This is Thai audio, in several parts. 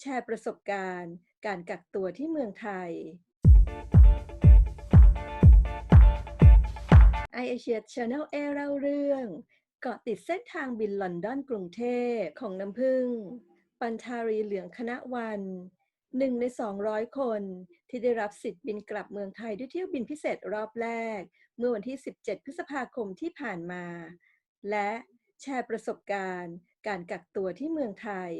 แชร์ประสบการณ์ การกักตัวที่เมืองไทย i a s i a Channel A เล่าเรื่อง เกาะติดเส้นทางบินลอนดอนกรุงเทพของน้ำพึ่ง ปันทารีเหลืองคณะวันหนึ่งใน 200 คนที่ได้รับสิทธิ์บินกลับเมืองไทยด้วยเที่ยวบินพิเศษรอบแรก เมื่อวันที่ 17 พฤษภาคมที่ผ่านมา และแชร์ประสบการณ์ การกักตัวที่เมืองไทย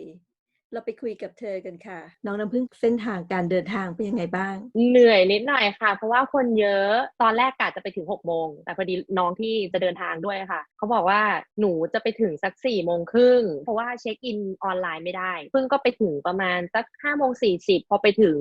เราไปคุยกับเธอกันค่ะ น้องน้ำพึ่งเส้นทางการเดินทางเป็นยังไงบ้าง เหนื่อยนิดหน่อยค่ะ เพราะว่าคนเยอะตอนแรกกะจะไปถึงหกโมงแต่พอดีน้องที่จะเดินทางด้วยค่ะ เขาบอกว่าหนูจะไปถึงสักสี่โมงครึ่งเพราะว่าเช็คอินออนไลน์ไม่ได้ เพิ่งก็ไปถึงประมาณสักห้าโมงสี่สิบพอไปถึง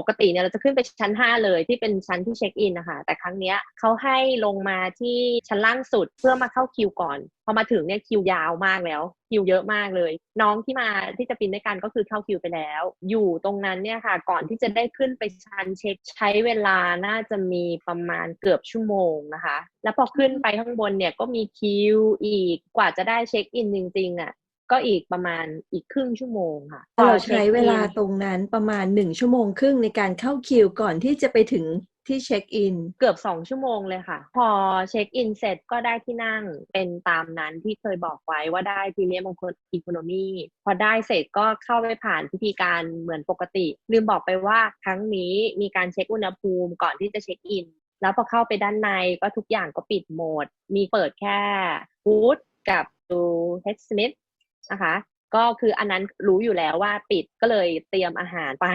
ปกติเนี่ยเราจะขึ้นไปชั้น 5 เลยที่เป็นชั้นที่เช็คอินนะคะ แต่ครั้งเนี้ยเขาให้ลงมาที่ชั้นล่างสุดเพื่อมาเข้าคิวก่อน พอมาถึงเนี่ยคิวยาวมากแล้ว คิวเยอะมากเลย น้องที่มาที่จะบินด้วยกันก็คือเข้าคิวไปแล้ว อยู่ตรงนั้นเนี่ยค่ะ ก่อนที่จะได้ขึ้นไปชั้นเช็คใช้เวลาน่าจะมีประมาณเกือบชั่วโมงนะคะ แล้วพอขึ้นไปข้างบนเนี่ยก็มีคิวอีกกว่าจะได้เช็คอินจริงๆอะ ก็อีกประมาณอีกครึ่งชั่วโมงค่ะเราใช้เวลาตรงนั้นประมาณหนึ่งชั่วโมงครึ่งในการเข้าคิวก่อนที่จะไปถึงที่เช็คอินเกือบสองชั่วโมงเลยค่ะ พอเช็คอินเสร็จก็ได้ที่นั่งเป็นตามนั้นที่เคยบอกไว้ว่าได้พรีเมียมบางคนอีโคโนมีพอได้เสร็จก็เข้าไปผ่านพิธีการเหมือนปกติ ลืมบอกไปว่าครั้งนี้มีการเช็คอุณหภูมิก่อนที่จะเช็คอิน แล้วพอเข้าไปด้านในก็ทุกอย่างก็ปิดโหมด มีเปิดแค่ฟู้ดกับดูเฮดสมิธ นะคะ ก็คืออันนั้นรู้อยู่แล้วว่าปิดก็เลยเตรียมอาหารไป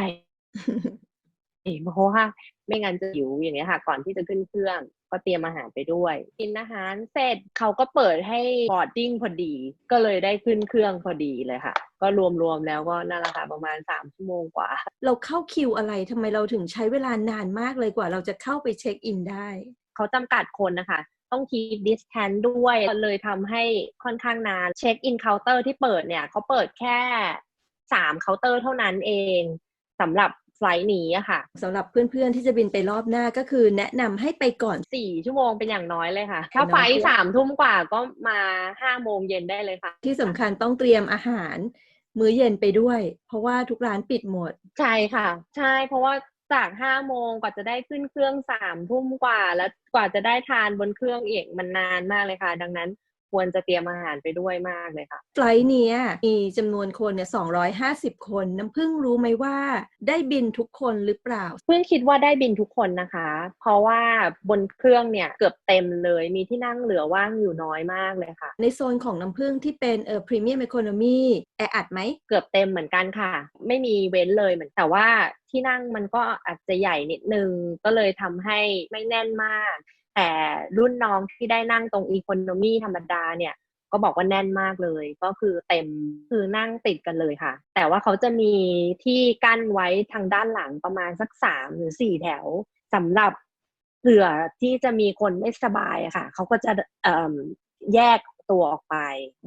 เพราะว่าไม่งั้นจะหิวอย่างเงี้ยค่ะ ก่อนที่จะขึ้นเครื่องก็เตรียมอาหารไปด้วย กินอาหารเสร็จเขาก็เปิดให้บอร์ดดิ้งพอดี ก็เลยได้ขึ้นเครื่องพอดีเลยค่ะ ก็รวมๆแล้วก็นั่นแหละค่ะประมาณสามชั่วโมงกว่า เราเข้าคิวอะไรทำไมเราถึงใช้เวลานานมากเลยกว่า เราจะเข้าไปเช็คอินได้ เขาจำกัดคนนะคะ ต้อง keep distance ด้วยเลยทำให้ค่อนข้างนานเช็คอินเคาน์เตอร์ที่เปิดเนี่ยเขาเปิดแค่สามเคาน์เตอร์เท่านั้นเองสำหรับไฟล์นี้อะค่ะสำหรับเพื่อนๆที่จะบินไปรอบหน้าก็คือแนะนำให้ไปก่อนสี่ชั่วโมงเป็นอย่างน้อยเลยค่ะ ถ้าไฟล์สามทุ่มกว่าก็มาห้าโมงเย็นได้เลยค่ะ ที่สำคัญต้องเตรียมอาหาร มื้อเย็นไปด้วย เพราะว่าทุกร้านปิดหมด ใช่ค่ะ ใช่เพราะว่า จากห้าโมงกว่าจะได้ขึ้นเครื่องสามทุ่มกว่าแล้วกว่าจะได้ทานบนเครื่องเอกมันนานมากเลยค่ะ ดังนั้น ควรจะเตรียมอาหารไปด้วยมากเลยค่ะไฟล์นี้มีจำนวนคนเนี่ย250 คน น้ำพึ่งรู้ไหมว่าได้บินทุกคนหรือเปล่า เพิ่งคิดว่าได้บินทุกคนนะคะ เพราะว่าบนเครื่องเนี่ยเกือบเต็มเลย มีที่นั่งเหลือว่างอยู่น้อยมากเลยค่ะ ในโซนของน้ำพึ่งที่เป็นเอ่อพรีเมียมอีโคโนมีแออัดไหม เกือบเต็มเหมือนกันค่ะ ไม่มีเว้นเลยเหมือนแต่ว่าที่นั่งมันก็อาจจะใหญ่นิดนึง ก็เลยทำให้ไม่แน่นมาก แต่รุ่นน้องที่ได้นั่งตรงอีโคโนมีธรรมดาเนี่ย ก็บอกว่าแน่นมากเลย ก็คือเต็มคือนั่งติดกันเลยค่ะ แต่ว่าเขาจะมีที่กั้นไว้ทางด้านหลังประมาณสักสามหรือสี่แถวสำหรับเผื่อที่จะมีคนไม่สบายอะค่ะ เขาก็จะเอ่อแยกตัวออกไป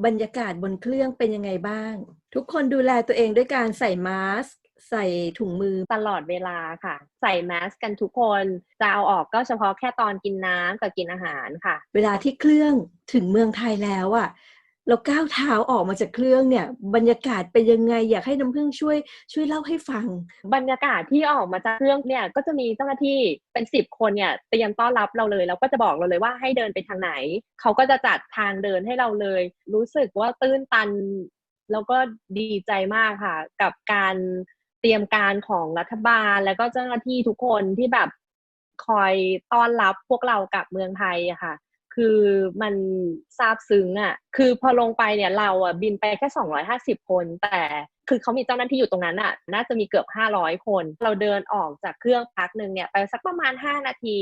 บรรยากาศบนเครื่องเป็นยังไงบ้าง ทุกคนดูแลตัวเองด้วยการใส่มาสก์ ใส่ถุงมือตลอดเวลาค่ะ ใส่แมสกันทุกคนจะเอาออกก็เฉพาะแค่ตอนกินน้ำกับกินอาหารค่ะ เวลาที่เครื่องถึงเมืองไทยแล้วอะ่ะเราก้าวเท้าออกมาจากเครื่องเนี่ย บรรยากาศเป็นยังไง อยากให้น้ำพึ่งช่วยช่วยเล่าให้ฟัง บรรยากาศที่ออกมาจากเครื่องเนี่ยก็จะมีเจ้าหน้าที่เป็นสิบคนเนี่ยเตรียมต้อนรับเราเลยแล้วก็จะบอกเราเลยว่าให้เดินไปทางไหน เขาก็จะจัดทางเดินให้เราเลย รู้สึกว่าตื้นตัน แล้วก็ดีใจมากค่ะ กับการ เตรียมการของรัฐบาลแล้วก็เจ้าหน้าที่ทุกคนที่แบบคอยต้อนรับพวกเรากลับเมืองไทยอะค่ะ คือมันซาบซึ้งอะคือพอลงไปเนี่ยเราอะบินไปแค่ 250 คน แต่คือเขามีเจ้าหน้าที่อยู่ตรงนั้นอะน่าจะมีเกือบ 500 คน เราเดินออกจากเครื่องพักหนึ่งเนี่ยไปสักประมาณ 5 นาที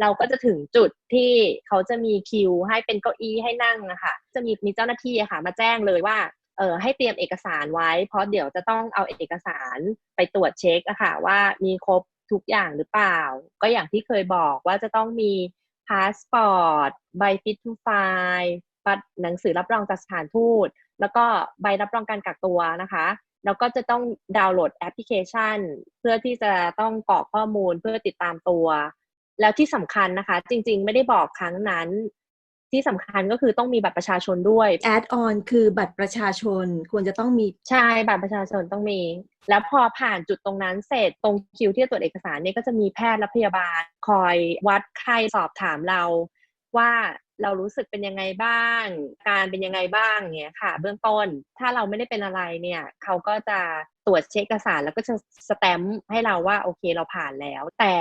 เราก็จะถึงจุดที่เขาจะมีคิวให้เป็นเก้าอี้ให้นั่งอะค่ะจะมีมีเจ้าหน้าที่อะค่ะ มาแจ้งเลยว่า เออให้เตรียมเอกสารไว้ เพราะเดี๋ยวจะต้องเอาเอกสารไปตรวจเช็คอะค่ะว่ามีครบทุกอย่างหรือเปล่า ก็อย่างที่เคยบอกว่าจะต้องมีพาสปอร์ตใบฟิตทูไฟล์บัตรหนังสือรับรองจากสถานทูต แล้วก็ใบรับรองการกักตัวนะคะแล้วก็จะต้องดาวน์โหลดแอปพลิเคชัน เพื่อที่จะต้องกรอกข้อมูลเพื่อติดตามตัว แล้วที่สำคัญนะคะ จริง ๆ ไม่ได้บอกครั้งนั้น ที่สำคัญก็คือต้องมีบัตรประชาชนด้วย add on คือบัตรประชาชนควรจะต้องมีใช่บัตรประชาชนต้องมี แล้วพอผ่านจุดตรงนั้นเสร็จตรงคิวที่จะตรวจเอกสารเนี่ยก็จะมีแพทย์และพยาบาล คอยวัดไข้สอบถามเราว่า เรารู้สึกเป็นยังไงบ้าง การเป็นยังไงบ้างเงี้ยค่ะ เบื้องต้น ถ้าเราไม่ได้เป็นอะไรเนี่ยเขาก็จะตรวจเช็คเอกสารแล้วก็จะสแตมป์ให้เราว่าโอเคเราผ่านแล้ว แต่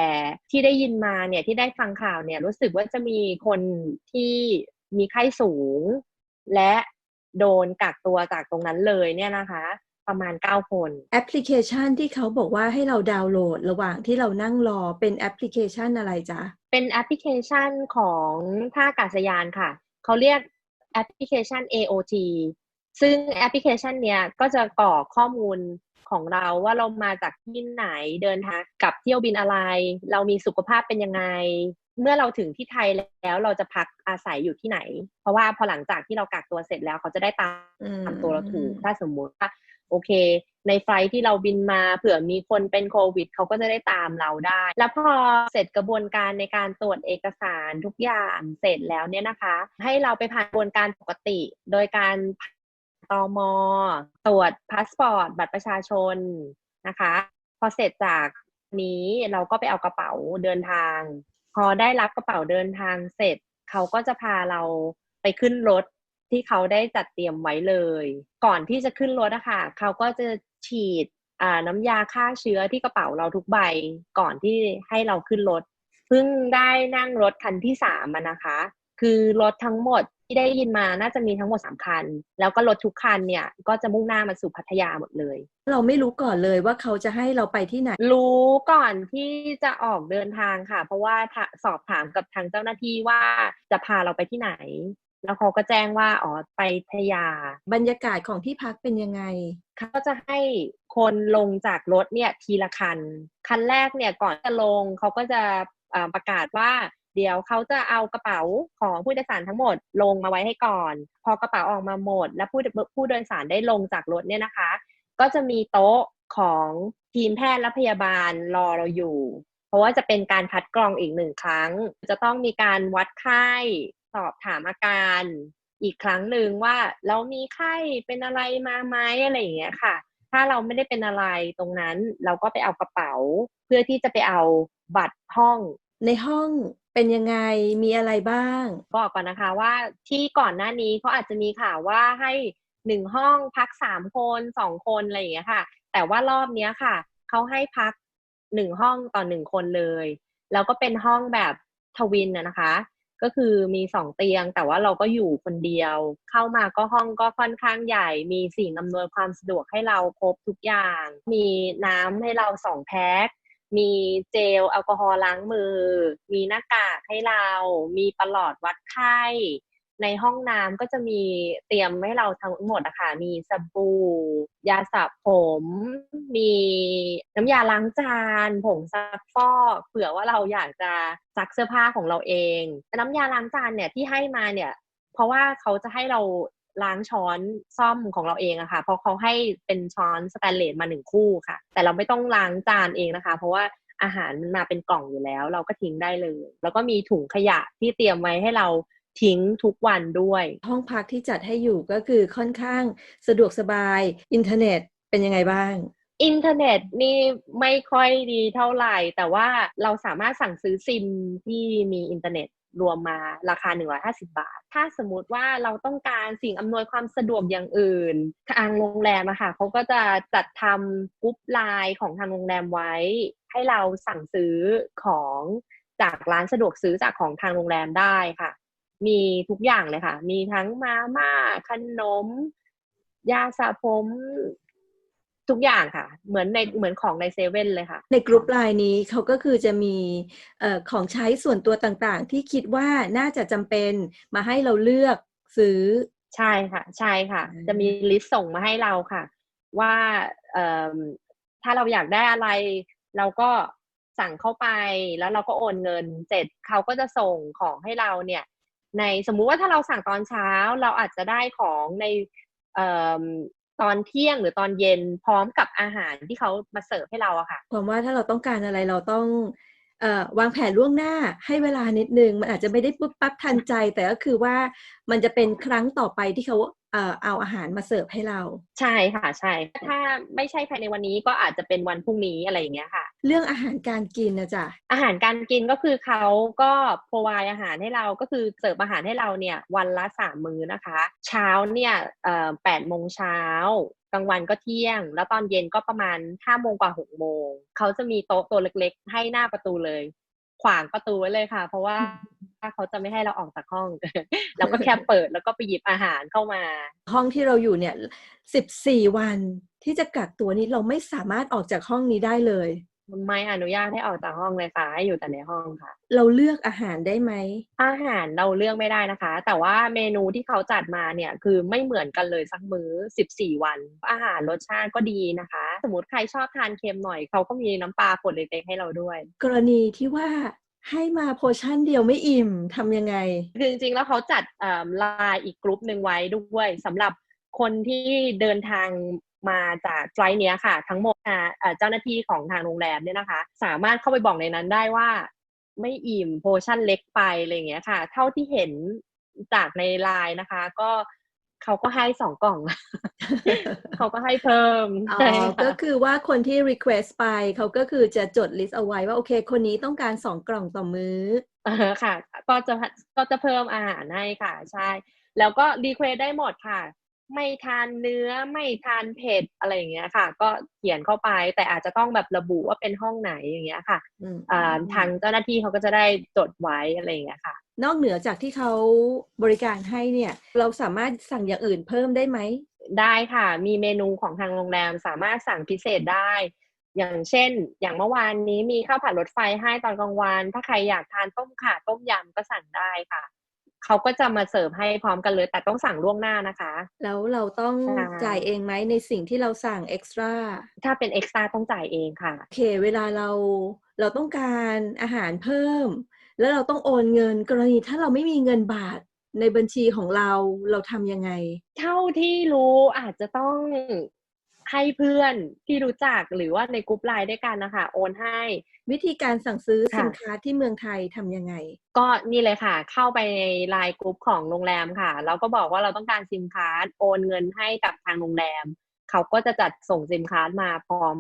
ที่ได้ยินมาเนี่ยที่ได้ฟังข่าวเนี่ยรู้สึกว่าจะมีคนที่มีไข้สูง และโดนกักตัวจากตรงนั้นเลยเนี่ยนะคะ ประมาณ 9 คนแอปพลิเคชันที่เขาบอกว่าให้เราดาวน์โหลดระหว่างที่เรานั่งรอเป็นแอปพลิเคชันอะไรจ๊ะ เป็นแอปพลิเคชันของท่าอากาศยานค่ะ เขาเรียกแอปพลิเคชัน AOT ซึ่งแอปพลิเคชันเนี้ยก็จะกรอกข้อมูลของเราว่าเรามาจากที่ไหนเดินทางกับเที่ยวบินอะไร เรามีสุขภาพเป็นยังไง เมื่อเราถึงที่ไทยแล้วเราจะพักอาศัยอยู่ที่ไหน เพราะว่าพอหลังจากที่เรากักตัวเสร็จแล้วเขาจะได้ตามอืมตามตัวเราถูกถ้าสมมุติว่า โอเค ในไฟที่เราบินมาเผื่อมีคนเป็นโควิดเขาก็จะได้ตามเราได้ แล้วพอเสร็จกระบวนการในการตรวจเอกสารทุกอย่างเสร็จแล้วเนี่ยนะคะ ให้เราไปผ่านกระบวนการปกติ โดยการตอมตรวจพาสปอร์ตบัตรประชาชนนะคะ พอเสร็จจากนี้เราก็ไปเอากระเป๋าเดินทาง พอได้รับกระเป๋าเดินทางเสร็จ เขาก็จะพาเราไปขึ้นรถ ที่เขาได้จัดเตรียมไว้เลย ก่อนที่จะขึ้นรถอะค่ะเขาก็จะฉีดอ่าน้ำยาฆ่าเชื้อที่กระเป๋าเราทุกใบก่อนที่ให้เราขึ้นรถเพิ่งได้นั่งรถคันที่สามอะนะคะ คือรถทั้งหมดที่ได้ยินมาน่าจะมีทั้งหมดสามคัน แล้วก็รถทุกคันเนี่ย ก็จะมุ่งหน้ามาสู่พัทยาหมดเลย เราไม่รู้ก่อนเลยว่าเขาจะให้เราไปที่ไหน รู้ก่อนที่จะออกเดินทางค่ะ เพราะว่าถ้าสอบถามกับทางเจ้าหน้าที่ว่าจะพาเราไปที่ไหน แล้วเขาก็แจ้งว่าอ๋อไปพัทยา บรรยากาศของที่พักเป็นยังไงเขาก็จะให้คนลงจากรถเนี่ยทีละคัน คันแรกเนี่ยก่อนจะลงเขาก็จะประกาศว่าเดี๋ยวเขาจะเอากระเป๋าของผู้โดยสารทั้งหมดลงมาไว้ให้ก่อน พอกระเป๋าออกมาหมด และผู้ผู้โดยสารได้ลงจากรถเนี่ยนะคะ ก็จะมีโต๊ะของทีมแพทย์และพยาบาลรอเราอยู่ เพราะว่าจะเป็นการคัดกรองอีกหนึ่งครั้ง จะต้องมีการวัดไข้ สอบถามอาการอีกครั้งหนึ่งว่าเรามีไข้เป็นอะไรมาไหมอะไรอย่างเงี้ยค่ะ ถ้าเราไม่ได้เป็นอะไรตรงนั้นเราก็ไปเอากระเป๋า เพื่อที่จะไปเอาบัตรห้อง ในห้องเป็นยังไงมีอะไรบ้างบอกก่อนนะคะว่าที่ก่อนหน้านี้เขาอาจจะมีข่าวว่าให้หนึ่งห้องพักสามคนสองคนอะไรอย่างเงี้ยค่ะ แต่ว่ารอบเนี้ยค่ะเขาให้พักหนึ่งห้องต่อหนึ่งคนเลย แล้วก็เป็นห้องแบบทวินนะนะคะ ก็คือมีสองเตียง แต่ว่าเราก็อยู่คนเดียว เข้ามาก็ห้องก็ค่อนข้างใหญ่ มีสิ่งอำนวยความสะดวกให้เราครบทุกอย่าง มีน้ำให้เราสองแพ็คมีเจลแอลกอฮอล์ล้างมือ มีหน้ากากให้เรา มีประหลอดวัดไข้ ในห้องน้ำก็จะมีเตรียมให้เราทั้งหมดอะคะมีสบู่ ยาสระผม มีน้ำยาล้างจานผงซักฟอกเผื่อว่าเราอยากจะซักเสื้อผ้าของเราเองน้ำยาล้างจานเนี่ยที่ให้มาเนี่ย เพราะว่าเขาจะให้เราล้างช้อนซ่อมของเราเองอะค่ะ เพราะเขาให้เป็นช้อนสแตนเลสมาหนึ่งคู่ค่ะ แต่เราไม่ต้องล้างจานเองนะคะ เพราะว่าอาหารมันมาเป็นกล่องอยู่แล้ว เราก็ทิ้งได้เลย แล้วก็มีถุงขยะที่เตรียมไว้ให้เรา ทิ้งทุกวันด้วย ห้องพักที่จัดให้อยู่ก็คือค่อนข้างสะดวกสบายอินเทอร์เน็ตเป็นยังไงบ้างอินเทอร์เน็ตนี่ไม่ค่อยดีเท่าไหร่ แต่ว่าเราสามารถสั่งซื้อซิมที่มีอินเทอร์เน็ตรวมมาราคา 150 บาท ถ้าสมมติว่าเราต้องการสิ่งอำนวยความสะดวกอย่างอื่น ทางโรงแรมอะค่ะเขาก็จะจัดทำกรุ๊ปไลน์ของทางโรงแรมไว้ ให้เราสั่งซื้อของจากร้านสะดวกซื้อจากของทางโรงแรมได้ค่ะ มีทุกอย่างเลยค่ะ มีทั้งมาม่าขนม ยาสระผม ทุกอย่างค่ะ เหมือนในเหมือนของในเซเว่นเลยค่ะ ในกลุ่มไลน์นี้เขาก็คือจะมีเอ่อของใช้ส่วนตัวต่างๆ ที่คิดว่าน่าจะจำเป็นมาให้เราเลือกซื้อ ใช่ค่ะ ใช่ค่ะอืมจะมีลิสต์ส่งมาให้เราค่ะ ว่าเอ่อถ้าเราอยากได้อะไร เราก็สั่งเข้าไปแล้วเราก็โอนเงินเสร็จเขาก็จะส่งของให้เราเนี่ย ในสมมุติว่าถ้าเราสั่งตอนเช้าเราอาจจะได้ของในออตอนเที่ยงหรือตอนเย็นพร้อมกับอาหารที่เขามาเสิร์ฟให้เราอะค่ะความว่าถ้าเราต้องการอะไรเราต้อง วางแผนล่วงหน้าให้เวลานิดนึง มันอาจจะไม่ได้ปุ๊บปั๊บทันใจ แต่ก็คือว่ามันจะเป็นครั้งต่อไปที่เขาเอ่อเอาอาหารมาเสิร์ฟให้เรา ใช่ค่ะใช่ ถ้าไม่ใช่ภายในวันนี้ก็อาจจะเป็นวันพรุ่งนี้อะไรอย่างเงี้ยค่ะ เรื่องอาหารการกินนะจ๊ะอาหารการกินก็คือเขาก็พรวายอาหารให้เราก็คือเสิร์ฟอาหารให้เราเนี่ยวันละสามมื้อนะคะ เช้าเนี่ยเอ่อแปดโมงเช้า กลางวันก็เที่ยง แล้วตอนเย็นก็ประมาณห้าโมงกว่าหกโมงเขาจะมีโต๊ะตัวเล็กๆ ให้หน้าประตูเลย ขวางประตูไว้เลยค่ะ เพราะว่าเขาจะไม่ให้เราออกจากห้องเราก็แค่เปิดแล้วก็ไปหยิบอาหารเข้ามา ห้องที่เราอยู่เนี่ยสิบสี่วันที่จะกักตัวนี้เราไม่สามารถออกจากห้องนี้ได้เลย ไม่อนุญาตให้ออกจากห้องเลยค่ะให้อยู่แต่ในห้องค่ะ เราเลือกอาหารได้ไหม อาหารเราเลือกไม่ได้นะคะ แต่ว่าเมนูที่เขาจัดมาเนี่ยคือไม่เหมือนกันเลยสักมื้อ 14 วัน อาหารรสชาติก็ดีนะคะ สมมติใครชอบทานเค็มหน่อยเขาก็มีน้ำปลาขวดเล็กๆให้เราด้วย กรณีที่ว่าให้มาโพชั่นเดียวไม่อิ่มทำยังไง คือจริงๆแล้วเขาจัดไลน์อีกกลุ่มหนึ่งไว้ด้วยสำหรับคนที่เดินทาง มาจากไฟลท์เนี้ยค่ะ ทั้งหมดอ่าเอ่อเจ้าหน้าที่ของทางโรงแรมเนี่ยนะคะ สามารถเข้าไปบอกในนั้นได้ว่า ไม่อิ่มโพชั่นเล็กไปอะไรอย่างเงี้ยค่ะ เท่าที่เห็นจากในไลน์นะคะ ก็เขาก็ให้สองกล่อง เขาก็ให้เพิ่มอ๋อใช่ค่ะก็คือว่าคนที่ request ไปเขาก็คือจะจด list เอาไว้ว่า โอเค คนนี้ต้องการสองกล่องต่อมื้อเออค่ะ ก็จะก็จะเพิ่มอาหารให้ค่ะ ใช่ แล้วก็รีเควสได้หมดค่ะ ไม่ทานเนื้อไม่ทานเผ็ดอะไรอย่างเงี้ยค่ะ ก็เขียนเข้าไปแต่อาจจะต้องแบบระบุว่าเป็นห้องไหนอย่างเงี้ยค่ะอืมอ่าทางเจ้าหน้าที่เขาก็จะได้จดไว้อะไรอย่างเงี้ยค่ะ นอกเหนือจากที่เขาบริการให้เนี่ย เราสามารถสั่งอย่างอื่นเพิ่มได้ไหมได้ค่ะ มีเมนูของทางโรงแรมสามารถสั่งพิเศษได้ อย่างเช่น อย่างเมื่อวานนี้มีข้าวผัดรถไฟให้ตอนกลางวัน ถ้าใครอยากทานต้มข่าต้มยำก็สั่งได้ค่ะ เขาก็จะมาเสิร์ฟให้พร้อมกันเลย แต่ต้องสั่งล่วงหน้านะคะ แล้วเราต้องใช่จ่ายเองไหมในสิ่งที่เราสั่ง extra ถ้าเป็นเอ็กซ์ตร้าต้องจ่ายเองค่ะโอเค เวลาเราเราต้องการอาหารเพิ่ม แล้วเราต้องโอนเงินกรณีถ้าเราไม่มีเงินบาทในบัญชีของเราเราทำยังไง เท่าที่รู้อาจจะต้อง ให้เพื่อนที่รู้จักหรือว่าในกรุ๊ปไลน์ด้วยกันนะคะโอนให้ วิธีการสั่งซื้อค่ะสินค้าที่เมืองไทยทำยังไง ก็นี่เลยค่ะ เข้าไปในไลน์กรุ๊ปของโรงแรมค่ะแล้วก็บอกว่าเราต้องการซิมการ์ดโอนเงินให้กับทางโรงแรม เขาก็จะจัดส่งซิมการ์ดมาพร้อม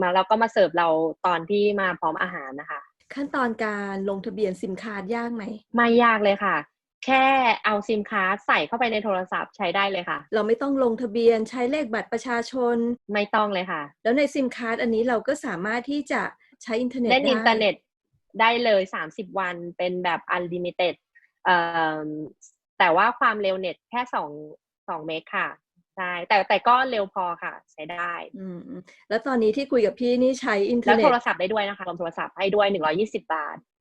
มาแล้วก็มาเสิร์ฟเราตอนที่มาพร้อมอาหารนะคะ ขั้นตอนการลงทะเบียนซิมคาร์ดยากไหมไม่ยากเลยค่ะ แค่เอาซิมการ์ดใส่เข้าไปในโทรศัพท์ใช้ได้เลยค่ะ เราไม่ต้องลงทะเบียนใช้เลขบัตรประชาชนไม่ต้องเลยค่ะ แล้วในซิมคาร์ดอันนี้เราก็สามารถที่จะใช้อินเทอร์เน็ตเล่นได้อินเทอร์เน็ตได้เลยสามสิบวันเป็นแบบ unlimited เอ่อแต่ว่าความเร็วเน็ตแค่สองสองเมกค่ะใช่แต่แต่ก็เร็วพอค่ะ ใช้ได้ อืมอืมแล้วตอนนี้ที่คุยกับพี่นี่ใช้อินเทอแล้วร์เน็โทตรศัพท์ได้ด้วยนะคะรวมโทรศัพท์ให้ด้วยหนึ่งร้อยี่สิบาทอ่า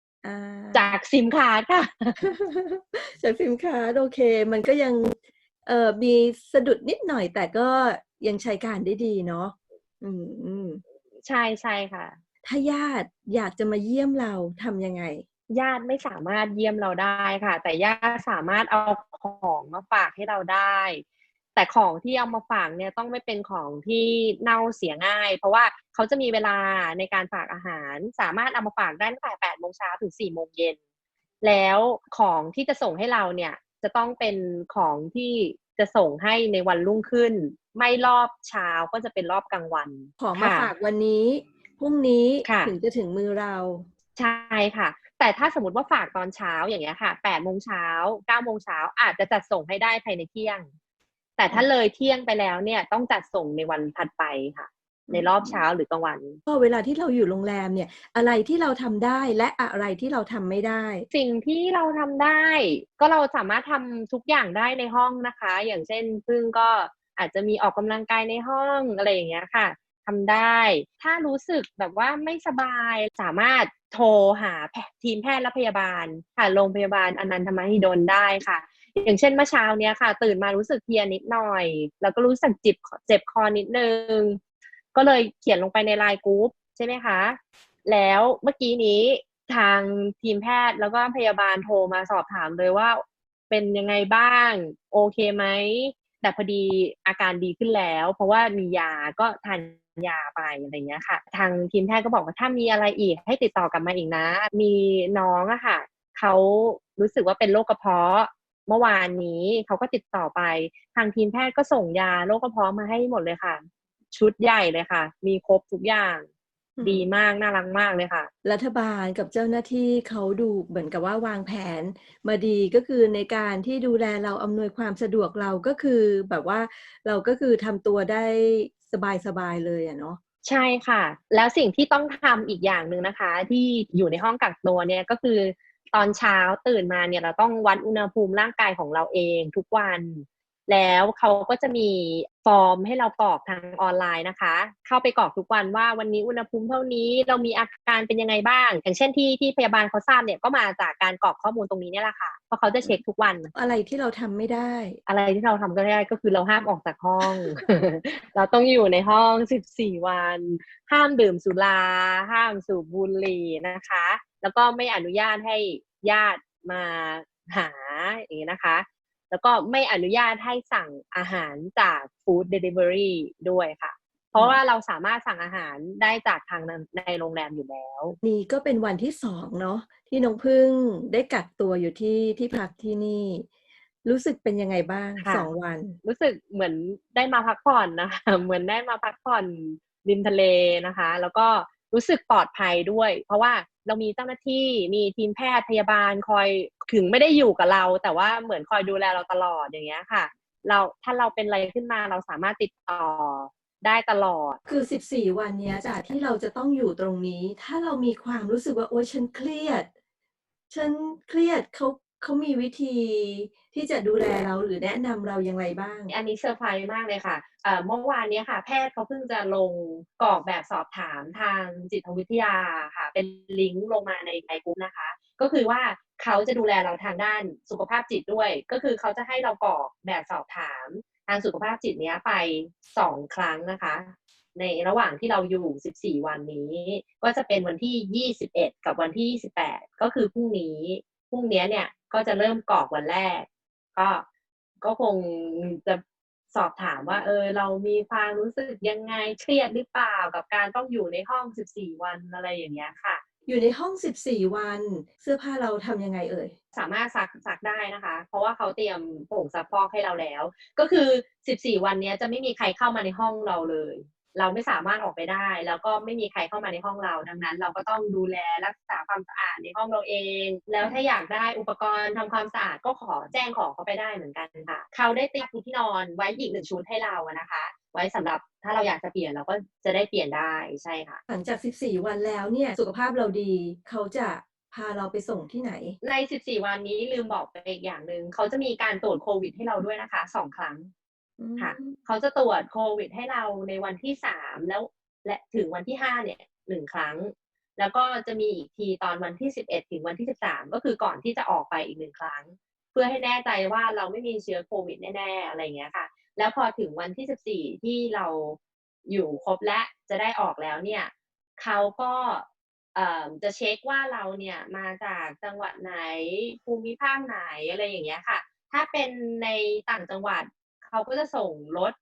จากซิมการ์ดค่ะ จากซิมคาร์ดโอเค มันก็ยังเอ่อมีสะดุดนิดหน่อย แต่ก็ยังใช้การได้ดีเนาะอืมอืมใช่ใช่ค่ะ ถ้าญาติอยากจะมาเยี่ยมเราทำยังไง ญาติไม่สามารถเยี่ยมเราได้ค่ะ แต่ญาติสามารถเอาของมาฝากให้เราได้ แต่ของที่เอามาฝากเนี่ยต้องไม่เป็นของที่เน่าเสียง่าย เพราะว่าเขาจะมีเวลาในการฝากอาหาร สามารถเอามาฝากได้ตั้งแต่แปดโมงเช้าถึงสี่โมงเย็นแล้วของที่จะส่งให้เราเนี่ยจะต้องเป็นของที่จะส่งให้ในวันรุ่งขึ้น ไม่รอบเช้าก็จะเป็นรอบกลางวัน ของมาค่ะฝากวันนี้พรุ่งนี้ค่ะถึงจะถึงมือเราใช่ค่ะ แต่ถ้าสมมติว่าฝากตอนเช้าอย่างเงี้ยค่ะแปดโมงเช้าเก้าโมงเช้าอาจจะจัดส่งให้ได้ภายในเที่ยง แต่ถ้าเลยเที่ยงไปแล้วเนี่ยต้องจัดส่งในวันถัดไปค่ะ ในรอบเช้าหรือกลางวันก็เวลาที่เราอยู่โรงแรมเนี่ย อะไรที่เราทำได้และอะไรที่เราทำไม่ได้ สิ่งที่เราทำได้ ก็เราสามารถทำทุกอย่างได้ในห้องนะคะ อย่างเช่นพึ่งก็อาจจะมีออกกำลังกายในห้องอะไรอย่างเงี้ยค่ะทำได้ ถ้ารู้สึกแบบว่าไม่สบายสามารถโทรหาแพทย์ทีมแพทย์และพยาบาลค่ะโรงพยาบาลอนันทมหิดลได้ค่ะ อย่างเช่นเมื่อเช้าเนี้ยค่ะ ตื่นมารู้สึกเพียนิดหน่อย แล้วก็รู้สึกจิบเจ็บคอนิดนึง ก็เลยเขียนลงไปในไลน์กรุ๊ปใช่ไหมคะ แล้วเมื่อกี้นี้ทางทีมแพทย์แล้วก็พยาบาลโทรมาสอบถามเลยว่าเป็นยังไงบ้าง โอเคไหมแต่พอดีอาการดีขึ้นแล้ว เพราะว่ามียาก็ทานยาไปอะไรเงี้ยค่ะ ทางทีมแพทย์ก็บอกว่าถ้ามีอะไรอีกให้ติดต่อกลับมาอีกนะ มีน้องอะค่ะเขารู้สึกว่าเป็นโรคกระเพาะ เมื่อวานนี้เขาก็ติดต่อไป ทางทีมแพทย์ก็ส่งยาโรคกระเพาะมาให้หมดเลยค่ะ ชุดใหญ่เลยค่ะ มีครบทุกอย่างอืมดีมากน่ารักมากเลยค่ะ รัฐบาลกับเจ้าหน้าที่เขาดูเหมือนกับว่าวางแผน มาดีก็คือในการที่ดูแลเราอำนวยความสะดวกเราก็คือแบบว่าเราก็คือทำตัวได้สบายๆเลยอะเนาะใช่ค่ะ แล้วสิ่งที่ต้องทำอีกอย่างหนึ่งนะคะ ที่อยู่ในห้องกักตัวเนี่ยก็คือ ตอนเช้าตื่นมาเนี่ยเราต้องวัดอุณหภูมิร่างกายของเราเองทุกวัน แล้วเขาก็จะมีฟอร์มให้เรากรอกทางออนไลน์นะคะ เข้าไปกรอกทุกวันว่าวันนี้อุณหภูมิเท่านี้เรามีอาการเป็นยังไงบ้าง อย่างเช่นที่ที่พยาบาลเขาทราบเนี่ยก็มาจากการกรอกข้อมูลตรงนี้เนี่ยแหละค่ะเพราะเขาจะเช็คทุกวัน อะไรที่เราทำไม่ได้ อะไรที่เราทำก็ได้ก็คือเราห้ามออกจากห้อง เราต้องอยู่ในห้อง 14 วัน ห้ามดื่มสุราห้ามสูบบุหรี่นะคะ แล้วก็ไม่อนุญาตให้ญาติมาหาอย่างนี้นะคะ แล้วก็ไม่อนุญาตให้สั่งอาหารจากฟู้ดเดลิเวอรี่ด้วยค่ะ เพราะว่าเราสามารถสั่งอาหารได้จากทางในโรงแรมอยู่แล้ว นี่ก็เป็นวันที่สองเนาะที่น้องพึ่งได้กักตัวอยู่ที่ที่พักที่นี่ รู้สึกเป็นยังไงบ้างค่ะสองวัน รู้สึกเหมือนได้มาพักผ่อนนะคะเหมือนได้มาพักผ่อนริมทะเลนะคะ แล้วก็ รู้สึกปลอดภัยด้วย เพราะว่าเรามีเจ้าหน้าที่มีทีมแพทย์พยาบาลคอยถึงไม่ได้อยู่กับเรา แต่ว่าเหมือนคอยดูแลเราตลอดอย่างเงี้ยค่ะ เราถ้าเราเป็นอะไรขึ้นมาเราสามารถติดต่อได้ตลอด คือ 14 วันเนี้ยจากที่เราจะต้องอยู่ตรงนี้ ถ้าเรามีความรู้สึกว่าโอ๊ยฉันเครียด ฉันเครียดเขา เขามีวิธีที่จะดูแลเราหรือแนะนำเราอย่างไรบ้าง อันนี้เซอร์ไพรส์มากเลยค่ะเมื่อวานนี้ค่ะ แพทย์เขาเพิ่งจะลงกรอกแบบสอบถามทางจิตวิทยาค่ะ เป็นลิงก์ลงมาในในกลุ่มนะคะ ก็คือว่าเขาจะดูแลเราทางด้านสุขภาพจิตด้วย ก็คือเขาจะให้เรากรอกแบบสอบถามทางสุขภาพจิตเนี้ยไปสองครั้งนะคะ ในระหว่างที่เราอยู่ 14 วันนี้ ก็จะเป็นวันที่ 21 กับวันที่ 28 ก็คือพรุ่งนี้ พรุ่งนี้เนี่ยก็จะเริ่มกรอกวันแรก ก็ก็คงจะสอบถามว่า เออ เรามีความรู้สึกยังไงเครียดหรือเปล่ากับการต้องอยู่ในห้อง 14 วันอะไรอย่างเงี้ยค่ะ อยู่ในห้อง 14 วัน เสื้อผ้าเราทำยังไงเอ่ย สามารถซักซักได้นะคะ เพราะว่าเขาเตรียมผงซักฟอกให้เราแล้ว ก็คือ 14 วันเนี้ยจะไม่มีใครเข้ามาในห้องเราเลย เราไม่สามารถออกไปได้ แล้วก็ไม่มีใครเข้ามาในห้องเรา ดังนั้น เราก็ต้องดูแลรักษาความสะอาดในห้องเราเอง แล้วถ้าอยากได้อุปกรณ์ทำความสะอาดก็ขอแจ้งขอเขาไปได้เหมือนกันค่ะ เขาได้เตรียมชุดที่นอนไว้อีกหนึ่งชุดให้เราอะนะคะ ไว้สำหรับถ้าเราอยากจะเปลี่ยนเราก็จะได้เปลี่ยนได้ใช่ค่ะ หลังจาก 14 วันแล้วเนี่ยสุขภาพเราดีเขาจะพาเราไปส่งที่ไหน ใน 14 วันนี้ลืมบอกไปอีกอย่างหนึ่งเขาจะมีการตรวจโควิดให้เราด้วยนะคะสองครั้ง ค่ะ เขาจะตรวจโควิดให้เราในวันที่สามแล้วและถึงวันที่ห้าเนี่ยหนึ่งครั้ง แล้วก็จะมีอีกทีตอนวันที่สิบเอ็ดถึงวันที่สิบสามก็คือก่อนที่จะออกไปอีกหนึ่งครั้ง เพื่อให้แน่ใจว่าเราไม่มีเชื้อโควิดแน่ๆอะไรเงี้ยค่ะ แล้วพอถึงวันที่สิบสี่ที่เราอยู่ครบและจะได้ออกแล้วเนี่ยเขาก็จะเช็คว่าเราเนี่ยมาจากจังหวัดไหนภูมิภาคไหนอะไรอย่างเงี้ยค่ะ ถ้าเป็นในต่างจังหวัด เขาก็จะส่งรถ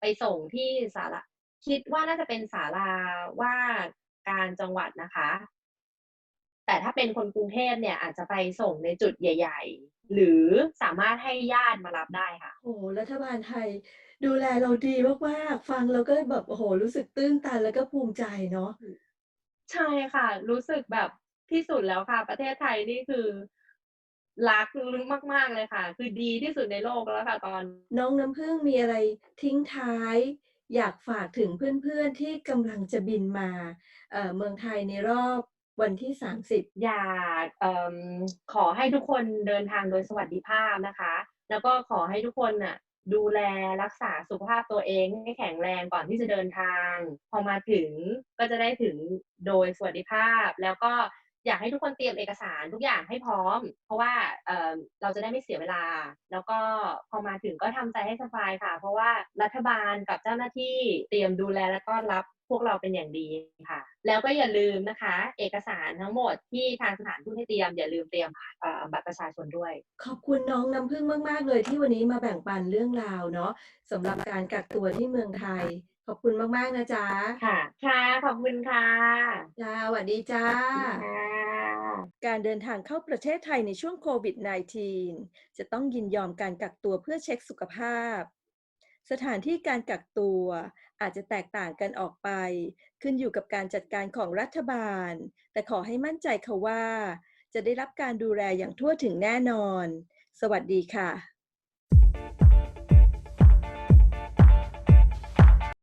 ไปส่งที่ศาลาคิดว่าน่าจะเป็นศาลาว่าการจังหวัดนะคะ แต่ถ้าเป็นคนกรุงเทพเนี่ยอาจจะไปส่งในจุดใหญ่ ๆ หรือสามารถให้ญาติมารับได้ค่ะ โอ้โหรัฐบาลไทยดูแลเราดีมากๆฟังแล้วก็แบบโอ้โห รู้สึกตื้นตันแล้วก็ภูมิใจเนาะใช่ค่ะ รู้สึกแบบที่สุดแล้วค่ะ ประเทศไทยนี่คือ รักลึกมากๆเลยค่ะ คือดีที่สุดในโลกแล้วค่ะตอน น้องน้ำพึ่งมีอะไรทิ้งท้าย อยากฝากถึงเพื่อนๆที่กำลังจะบินมาเอ่อเมืองไทยในรอบวันที่ 30 อยากเอิ่มขอให้ทุกคนเดินทางโดยสวัสดิภาพนะคะ แล้วก็ขอให้ทุกคนน่ะดูแลรักษาสุขภาพตัวเองให้แข็งแรงก่อนที่จะเดินทาง พอมาถึงก็จะได้ถึงโดยสวัสดิภาพ แล้วก็ อยากให้ทุกคนเตรียมเอกสารทุกอย่างให้พร้อม เพราะว่าเเราจะได้ไม่เสียเวลา แล้วก็พอมาถึงก็ทำใจให้สบายค่ะ เพราะว่ารัฐบาลกับเจ้าหน้าที่เตรียมดูแลและต้อนรับพวกเราเป็นอย่างดีค่ะ แล้วก็อย่าลืมนะคะ เอกสารทั้งหมดที่ทางสถานทูตให้เตรียม อย่าลืมเตรียมบัตรประชาชนด้วย ขอบคุณน้องน้ำพึ่งมาก ๆ เลยที่วันนี้มาแบ่งปันเรื่องราวเนาะสำหรับการกักตัวที่เมืองไทย ขอบคุณมากๆนะจ๊ะค่ะ ค่ะ ขอบคุณค่ะจ้าสวัสดีจ้า ค่ะการเดินทางเข้าประเทศไทยในช่วงโควิด -19 จะต้องยินยอมการกักตัวเพื่อเช็คสุขภาพ สถานที่การกักตัวอาจจะแตกต่างกันออกไป ขึ้นอยู่กับการจัดการของรัฐบาล แต่ขอให้มั่นใจค่ะว่า จะได้รับการดูแลอย่างทั่วถึงแน่นอน สวัสดีค่ะ